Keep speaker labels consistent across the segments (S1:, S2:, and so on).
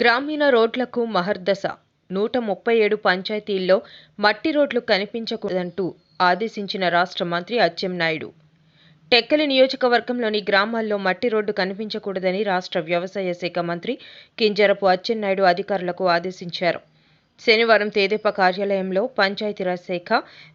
S1: గ్రామీణ రోడ్లకు మహర్దశ నూట ముప్పై ఏడు పంచాయతీల్లో మట్టి రోడ్లు కనిపించకూడదంటూ ఆదేశించిన రాష్ట్ర మంత్రి అచ్చెన్నాయుడు. టెక్కలి నియోజకవర్గంలోని గ్రామాల్లో మట్టి రోడ్డు కనిపించకూడదని రాష్ట్ర వ్యవసాయ శాఖ మంత్రి కింజరపు అచ్చెన్నాయుడు అధికారులకు ఆదేశించారు. శనివారం తేదెప్ప కార్యాలయంలో పంచాయతీరాజ్ శాఖ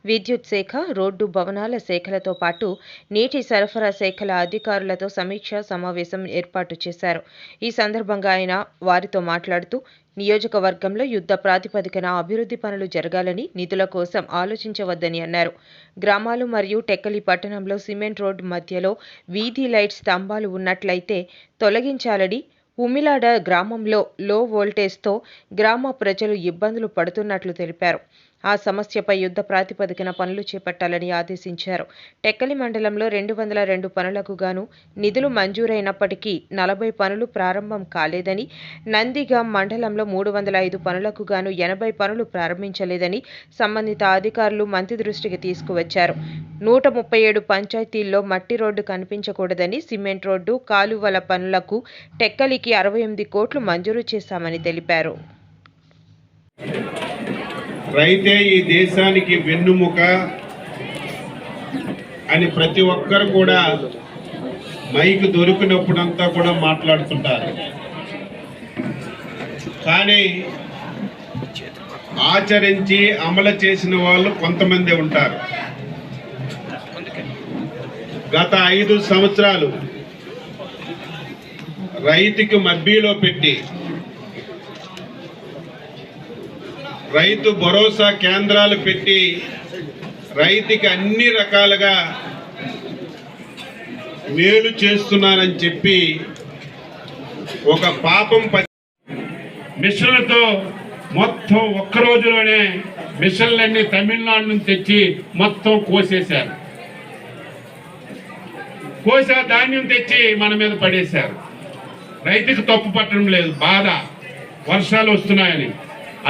S1: విద్యుత్ శాఖ రోడ్డు భవనాల శాఖలతో పాటు నీటి సరఫరా శాఖల అధికారులతో సమీక్షా సమావేశం ఏర్పాటు చేశారు. ఈ సందర్భంగా ఆయన వారితో మాట్లాడుతూ నియోజకవర్గంలో యుద్ధ ప్రాతిపదికన అభివృద్ధి పనులు జరగాలని నిధుల కోసం ఆలోచించవద్దని అన్నారు. గ్రామాలు మరియు టెక్కలి పట్టణంలో సిమెంట్ రోడ్డు మధ్యలో వీధి లైట్ స్తంభాలు ఉన్నట్లయితే తొలగించాలని ఉమిలాడ గ్రామంలో లో వోల్టేజ్తో గ్రామ ప్రజలు ఇబ్బందులు పడుతున్నట్లు తెలిపారు. ఆ సమస్యపై యుద్ధ ప్రాతిపదికన పనులు చేపట్టాలని ఆదేశించారు. టెక్కలి మండలంలో రెండు వందల రెండు పనులకు గాను నిధులు మంజూరైనప్పటికీ నలభై పనులు ప్రారంభం కాలేదని నందిగాం మండలంలో మూడు వందల ఐదు పనులకు గాను ఎనభై పనులు ప్రారంభించలేదని సంబంధిత అధికారులు మంత్రి దృష్టికి తీసుకువచ్చారు. నూట ముప్పై ఏడు పంచాయతీల్లో మట్టి రోడ్డు కనిపించకూడదని సిమెంట్ రోడ్డు కాలువల పనులకు టెక్కలికి అరవై ఎనిమిది కోట్లు మంజూరు చేశామని తెలిపారు.
S2: రైతే ఈ దేశానికి వెన్నుముక అని ప్రతి ఒక్కరు కూడా మైక్ దొరికినప్పుడంతా కూడా మాట్లాడుతుంటారు. కానీ ఆచరించి అమలు చేసిన వాళ్ళు కొంతమంది ఉంటారు. గత ఐదు సంవత్సరాలు రైతుకి మబ్బీలో పెట్టి రైతు భరోసా కేంద్రాలు పెట్టి రైతుకి అన్ని రకాలుగా మేలు చేస్తున్నానని చెప్పి ఒక పాపం
S3: మిషన్లతో మొత్తం ఒక్క రోజులోనే మిషన్లన్నీ తమిళనాడు నుంచి తెచ్చి మొత్తం కోసేశారు. కోసా ధాన్యం తెచ్చి మన మీద పడేశారు. రైతుకు తప్పు పట్టడం లేదు బాధ. వర్షాలు వస్తున్నాయని.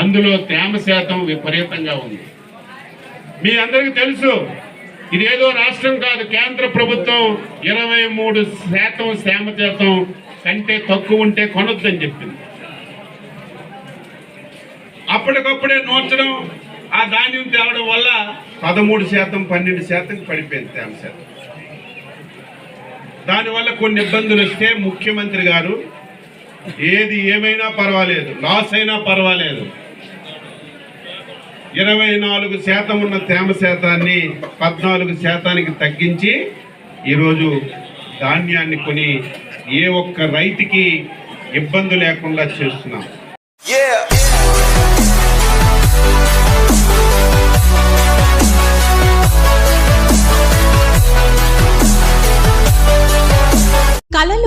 S3: అందులో తేమ శాతం విపరీతంగా ఉంది. మీ అందరికీ తెలుసు ఇదేదో రాష్ట్రం కాదు కేంద్ర ప్రభుత్వం ఇరవై మూడు శాతం తేమ శాతం కంటే తక్కువ ఉంటే కొనొద్దని చెప్పింది.
S2: అప్పటికప్పుడే నూర్చడం ఆ ధాన్యం తేవడం వల్ల పదమూడు శాతం పన్నెండు శాతం పడిపోయింది తేమ శాతం. దానివల్ల కొన్ని ఇబ్బందులు వస్తే ముఖ్యమంత్రి గారు ఏది ఏమైనా పర్వాలేదు లాస్ అయినా పర్వాలేదు. ఇరవై నాలుగు శాతం ఉన్న తేమ శాతాన్ని పద్నాలుగు శాతానికి తగ్గించి ఈరోజు ధాన్యాన్ని కొని ఏ ఒక్క రైతుకి ఇబ్బంది లేకుండా చేస్తున్నాం.